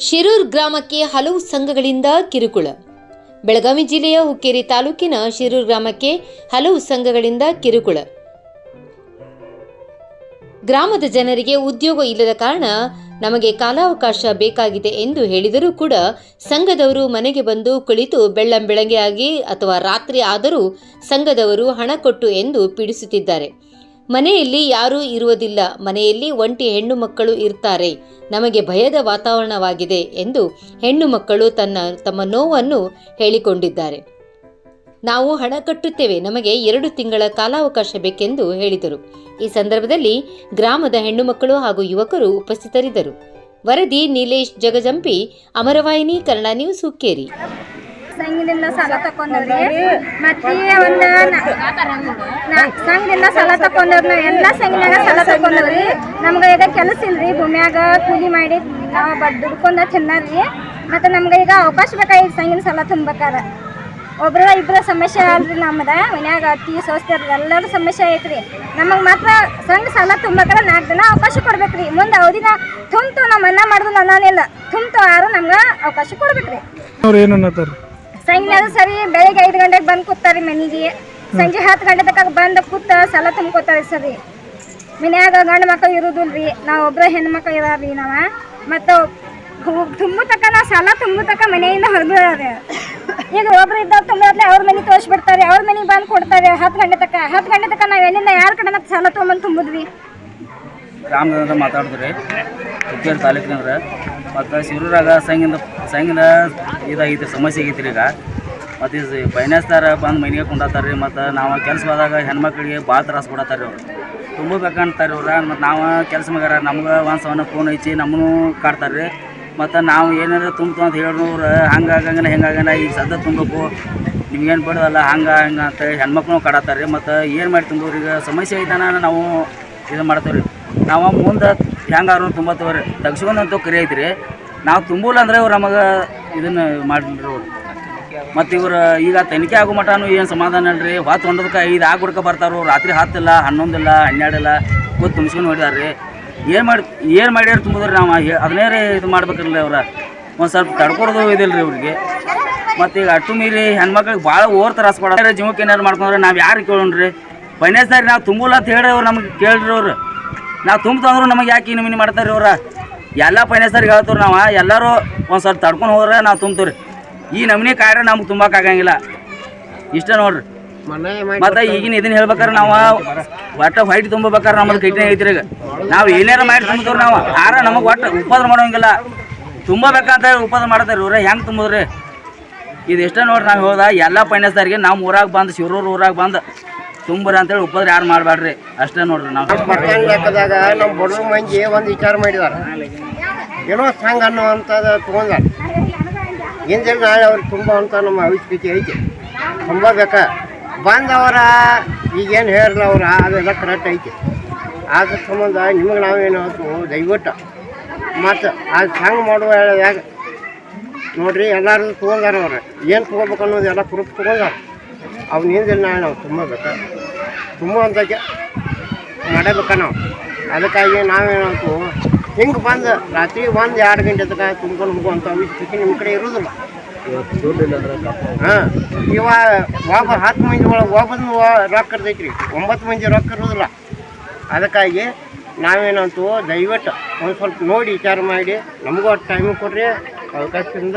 ಶಿರೂರ್ ಗ್ರಾಮಕ್ಕೆ ಹಲವು ಸಂಘಗಳಿಂದ ಕಿರುಕುಳ. ಬೆಳಗಾವಿ ಜಿಲ್ಲೆಯ ಹುಕ್ಕೇರಿ ತಾಲೂಕಿನ ಶಿರೂರ್ ಗ್ರಾಮಕ್ಕೆ ಹಲವು ಸಂಘಗಳಿಂದ ಕಿರುಕುಳ. ಗ್ರಾಮದ ಜನರಿಗೆ ಉದ್ಯೋಗ ಇಲ್ಲದ ಕಾರಣ ನಮಗೆ ಕಾಲಾವಕಾಶ ಬೇಕಾಗಿದೆ ಎಂದು ಹೇಳಿದರೂ ಕೂಡ ಸಂಘದವರು ಮನೆಗೆ ಬಂದು ಕುಳಿತು ಬೆಳ್ಳಂ ಬೆಳಗ್ಗೆ ಆಗಿ ಅಥವಾ ರಾತ್ರಿ ಆದರೂ ಸಂಘದವರು ಹಣ ಕೊಟ್ಟು ಎಂದು ಪೀಡಿಸುತ್ತಿದ್ದಾರೆ. ಮನೆಯಲ್ಲಿ ಯಾರೂ ಇರುವುದಿಲ್ಲ. ಮನೆಯಲ್ಲಿ ಒಂಟಿ ಹೆಣ್ಣು ಮಕ್ಕಳು ಇರ್ತಾರೆ. ನಮಗೆ ಭಯದ ವಾತಾವರಣವಾಗಿದೆ ಎಂದು ಹೆಣ್ಣು ಮಕ್ಕಳು ತನ್ನ, ತಮ್ಮ ನೋವನ್ನು ಹೇಳಿಕೊಂಡಿದ್ದಾರೆ. ನಾವು ಹಣ ಕಟ್ಟುತ್ತೇವೆ. ನಮಗೆ ಎರಡು ತಿಂಗಳ ಕಾಲಾವಕಾಶ ಬೇಕೆಂದು ಹೇಳಿದರು. ಈ ಸಂದರ್ಭದಲ್ಲಿ ಗ್ರಾಮದ ಹೆಣ್ಣು ಮಕ್ಕಳು ಹಾಗೂ ಯುವಕರು ಉಪಸ್ಥಿತರಿದ್ದರು. ವರದಿ ನೀಲೇಶ್ ಜಗಜಂಪಿ ಅಮರವಾಹಿನಿ ಕನ್ನಡ ನ್ಯೂಸ್ ಹುಕ್ಕೇರಿ. ಸಂಘದಿಂದ ಸಾಲ ತಕೊಂಡವ್ರಿ ಮತ್ತೆ ಒಂದ ನ- ಸಂಘದಿಂದ ಸಾಲ ತಕೊಂಡವ್ರ ಎಲ್ಲಾ ಸಂಘದಾಗ ಸಾಲ ತಕೊಂಡವ್ರಿ ನಮ್ಗ ಈಗ ಕೆಲಸ ಇಲ್ರಿ ಭೂಮ್ಯಾಗ ಕೂಲಿ ಮಾಡಿ ನಾವು ಬಡ್ ದುಡ್ಕೊಂಡ ತಿನ್ನರ್ರಿ. ಮತ್ತೆ ನಮ್ಗ ಈಗ ಅವಕಾಶ ಬೇಕಾಗಿ ಸಂಘಿನ ಸಾಲ ತುಂಬ್ಬೇಕಾರ? ಒಬ್ರ ಇಬ್ಬರ ಸಮಸ್ಯೆ ಅಲ್ರಿ ನಮ್ಮದ ಮನ್ಯಾಗ ಅತಿ ಸೋಸ್ತಾರ ಎಲ್ಲರೂ ಸಮಸ್ಯೆ ಐತ್ರಿ. ನಮಗ್ ಮಾತ್ರ ಸಂಘ ಸಾಲ ತುಂಬಬೇಕಾರ ನಾಲ್ಕು ದಿನ ಅವಕಾಶ ಕೊಡ್ಬೇಕ್ರಿ. ಮುಂದೆ ಅವಧಿನ ತುಂಬ್ತು ನಮ್ಮ ಮನ್ನಾ ಮಾಡುದು ಅನ್ನೋನಿಲ್ಲ ತುಂಬ್ತು ಆರು ನಮ್ಗ ಅವಕಾಶ ಕೊಡ್ಬೇಕ್ರಿ. ಅವ್ರು ಏನು ಅನ್ನತ್ತಾರ ಸಂಜೆ ಸರಿ, ಬೆಳಿಗ್ಗೆ ಐದು ಗಂಟೆಗೆ ಬಂದು ಕೂತಾರಿ ಮನೆಗೆ. ಸಂಜೆ ಹತ್ತು ಗಂಟೆ ತನಕ ಬಂದು ಕೂತ ಸಾಲ ತುಂಬ್ಕೋತಾರೆ ಸರಿ. ಮನ್ಯಾಗ ಗಂಡು ಮಕ್ಕಳು ರೀ ನಾವು ಹೆಣ್ಣು ಹೆಣ್ಮಕ್ಳು ಇರಾರಿ ನಾವ. ಮತ್ತು ತುಂಬು ತಕ್ಕ ನಾವು ಸಾಲ ತುಂಬು ತಕ್ಕ ಮನೆಯಿಂದ ಹೊರಬಿಡೋರಿ ಈಗ ಒಬ್ರು ಇದ್ದಾಗ ತುಂಬಿದ್ರೆ ಅವ್ರ ಮನೆ ತೋರಿಸ್ಬಿಡ್ತಾರೆ, ಅವ್ರ ಮನೆಗೆ ಬಂದು ಕೊಡ್ತಾರೆ ಹತ್ತು ಗಂಟೆ ತಕ ಹತ್ತು ಗಂಟೆ ತಕ ನಾವು ಎಲ್ಲಿಂದ ಯಾರ ಕಡೆ ಸಾಲ ತೊಗೊಂಬಂದು ತುಂಬಿದ್ವಿ ರಾಮನಗರ ಮಾತಾಡಿದ್ರಿ ಹುಕ್ಕೇರಿ ಮತ್ತು ಶಿರೂರಾಗ ಸಂಗಿಂದ ಸಂಗಿನ ಇದಾಗೈತಿ, ಸಮಸ್ಯೆ ಆಗೈತಿ ಈಗ. ಮತ್ತು ಇದು ಫೈನಾನ್ಸ್ದಾರ ಬಂದು ಮನೆಗೆ ಕೊಂಡಾತಾರೆ ರೀ ಮತ್ತು ನಾವು ಕೆಲಸ ಹೋದಾಗ ಹೆಣ್ಮಕ್ಳಿಗೆ ಭಾಳ ತ್ರಾಸ ಕೊಡತ್ತಾರೆ ಅವ್ರು. ತುಂಬಬೇಕಂತಾರೆ ಅವ್ರ. ಮತ್ತು ನಾವು ಕೆಲಸ ಮಗಾರ ನಮ್ಗೆ ಒಂದು ಸವನ ಫೋನ್ ಹಚ್ಚಿ ನಮ್ಮನ್ನು ಕಾಡ್ತಾರೆ ರೀ ಮತ್ತು ನಾವು ಏನಾರ ತುಂಬ್ತು ಅಂತ ಹೇಳಿದ್ರು ಹಂಗೆ ಆಗಂಗಿಲ್ಲ, ಹೆಂಗೆ ಆಗಂಗಿಲ್ಲ, ಈಗ ಸದ್ದ ತುಂಬಬೇಕು. ನಿಮ್ಗೇನು ಬಿಡೋದಲ್ಲ, ಹಂಗೆ ಹಂಗೆ ಅಂತ ಹೆಣ್ಮಕ್ಳು ಕಾಡತ್ತಾರೆ ರೀ ಮತ್ತು ಏನು ಮಾಡಿ ತುಂಬೋರು ಈಗ? ಸಮಸ್ಯೆ ಐತನ ನಾವು ಇದು ಮಾಡ್ತೇವೆ ರೀ ನಾವು ಮುಂದೆ ಹೆಂಗಾರು ತುಂಬತ್ತವ್ರಿ ರೀ ತಗ್ಸ್ಕೊಂಡಂತೂ ಕರಿ ಐತ್ರಿ. ನಾವು ತುಂಬಲ್ಲ ಅಂದ್ರೆ ಇವ್ರು ನಮಗೆ ಇದನ್ನು ಅವ್ರು ಮತ್ತು ಇವ್ರು ಈಗ ತನಿಖೆ ಆಗೋ ಮಟನೂ ಏನು ಸಮಾಧಾನ ಅಲ್ರಿ ಹೊತ್ತು ಹೊಂಡದಕ್ಕೆ ಐದು ಆಗ್ಬಿಡ್ಕ ಬರ್ತಾರೋ. ರಾತ್ರಿ ಹತ್ತಿಲ್ಲ, ಹನ್ನೊಂದಿಲ್ಲ, ಹನ್ನೆರಡಿಲ್ಲ, ಕೂತ್ ತುಂಬಿಸ್ಕೊಂಡು ಹೊಡಿದಾರೆ ರೀ ಏನು ಮಾಡಿ, ಏನು ಮಾಡ್ಯಾರ ತುಂಬಿದ್ರಿ ನಾವು? ಅದನ್ನೇ ಇದು ಮಾಡ್ಬೇಕಲ್ಲ ಅವ್ರ. ಒಂದು ಸ್ವಲ್ಪ ತಡ್ಕೊಡೋದು ಇದಿಲ್ಲ ರೀ ಅವ್ರಿಗೆ ಮತ್ತು ಈಗ ಅಟ್ಟು ಮೀರಿ ಹೆಣ್ಮಕ್ಳಿಗೆ ಭಾಳ ಓರ್ ತ್ರಾಸ ಕೊಡೋರು ಜೀವಕ್ಕೆ ಏನಾರು ಮಾಡ್ಕೊಂಡ್ರೆ ನಾವು ಯಾರು ಕೇಳೋಣ್ರಿ? ಫೈನಾನ್ಸ್ ನಾವು ತುಂಬಲ್ಲ ಅಂತ ಹೇಳಿ ಅವ್ರು ನಮ್ಗೆ ಕೇಳ್ರಿ ಅವ್ರು. ನಾವು ತುಂಬ್ತಂದ್ರು ನಮಗೆ ಯಾಕೆ ಇನ್ನು ಮಿನಿ ಮಾಡ್ತಾರೆ ಅವ್ರ? ಎಲ್ಲ ಫೈನಾನ್ಸರ್ಗೆ ಹೇಳ್ತೀವಿ ನಾವು ಎಲ್ಲರೂ ಒಂದು ಸ್ವಲ್ಪ ತಡ್ಕೊಂಡು ಹೋದ್ರೆ ನಾವು ತುಂಬ್ತೀವಿ ಈ ನಮೂನಿ ಕಾರ್ಯ ನಮ್ಗೆ ತುಂಬಕ್ಕಾಗಂಗಿಲ್ಲ ಇಷ್ಟ ನೋಡ್ರಿ ಮತ್ತೆ ಈಗಿನ ಇದನ್ನ ಹೇಳ್ಬೇಕಾರೆ ನಾವು ಒಟ್ಟು ಫೈಟ್ ತುಂಬಬೇಕಾರೆ ನಮ್ಮದು ಕೈಟಿನ ಐತ್ರಿ ಈಗ ನಾವು ಏನಾರ ಮಾಡಿ ತುಂಬ್ತೀವಿ ನಾವು ಆರ ನಮಗೆ ಒಟ್ಟು ಉಪದ್ರ ಮಾಡೋಂಗಿಲ್ಲ ತುಂಬಬೇಕಂತ ಹೇಳಿ ಉಪದ್ರ ಮಾಡ್ತಾರೆ ಇವ್ರೆ ಹೆಂಗೆ ತುಂಬಿದ್ರಿ ಇದು ಇಷ್ಟ ನೋಡ್ರಿ ನಾವು ಹೋದ ಎಲ್ಲ ಫೈನಾನ್ಸ್ದಾರಿಗೆ ನಮ್ಮ ಊರಾಗ ಬಂದು ಶಿವರೂರು ಊರಾಗ ಬಂದು ತುಂಬ್ರಿ ಅಂತೇಳಿ ಉಪದ್ರ ಯಾರು ಮಾಡಬೇಡ್ರಿ ಅಷ್ಟೇ ನೋಡ್ರಿ ನಾವು ನಮ್ಮ ಬಡವ್ರ ಮಂದಿ ಒಂದು ವಿಚಾರ ಮಾಡಿದಾರ ಏನೋ ಸಂಘ ಅನ್ನುವಂಥದ್ದು ತೊಗೊಂಡ ಹಿಂದಿನ ನಾಳೆ ಅವ್ರಿಗೆ ತುಂಬ ಅಂತ ನಮ್ಮ ಅವಶ್ಯಕತೆ ಐತಿ. ತುಂಬಬೇಕ ಬಂದವರ, ಈಗೇನು ಹೇಳಲ್ಲ ಅವ್ರ, ಅದೆಲ್ಲ ಕರೆಕ್ಟ್ ಐತಿ. ಅದ್ರ ಸಂಬಂಧ ನಿಮಗೆ ನಾವೇನು ದಯವಿಟ್ಟು ಮತ್ತು ಅದು ಸಂಘ ಮಾಡುವ ಹೇಳಿದಾಗ ನೋಡಿರಿ ಎಲ್ಲರೂ ತೊಗೊಂಡಾರ ಅವ್ರು. ಏನು ತೊಗೋಬೇಕು ಅನ್ನೋದು ಎಲ್ಲ ಪ್ರೂಫ್ ತೊಗೊಂಡಾರ. ಅವ್ನ ಹಿಂದಿನ ನಾಳೆ ನಾವು ತುಂಬಬೇಕಾ ತುಂಬ ಅಂತಕ್ಕೆ ಮಾಡಬೇಕ ನಾವು? ಅದಕ್ಕಾಗಿ ನಾವೇನಂತು ಹಿಂಗೆ ಬಂದು ರಾತ್ರಿ ಒಂದು ಎರಡು ಗಂಟೆ ತನಕ ತುಂಬ್ಕೊಂಡು ಹೋಗುವಂಥ ಅವಶ್ಯಕತೆ ನಿಮ್ಮ ಕಡೆ ಇರೋದಿಲ್ಲ. ಹಾಂ ಇವಾಗ ಒಬ್ಬ ಹತ್ತು ಮಂದಿ ಒಳಗೆ ಒಬ್ಬನ ರೊಕ್ಕ ಇರ್ತೈತಿ ರೀ ಒಂಬತ್ತು ಮಂದಿ ರೊಕ್ಕ ಇರೋದಿಲ್ಲ. ಅದಕ್ಕಾಗಿ ನಾವೇನಂತು ದಯವಿಟ್ಟು ಒಂದು ಸ್ವಲ್ಪ ನೋಡಿ ವಿಚಾರ ಮಾಡಿ ನಮಗೂ ಟೈಮ್ ಕೊಡ್ರಿ ಅವಕಾಶದಿಂದ.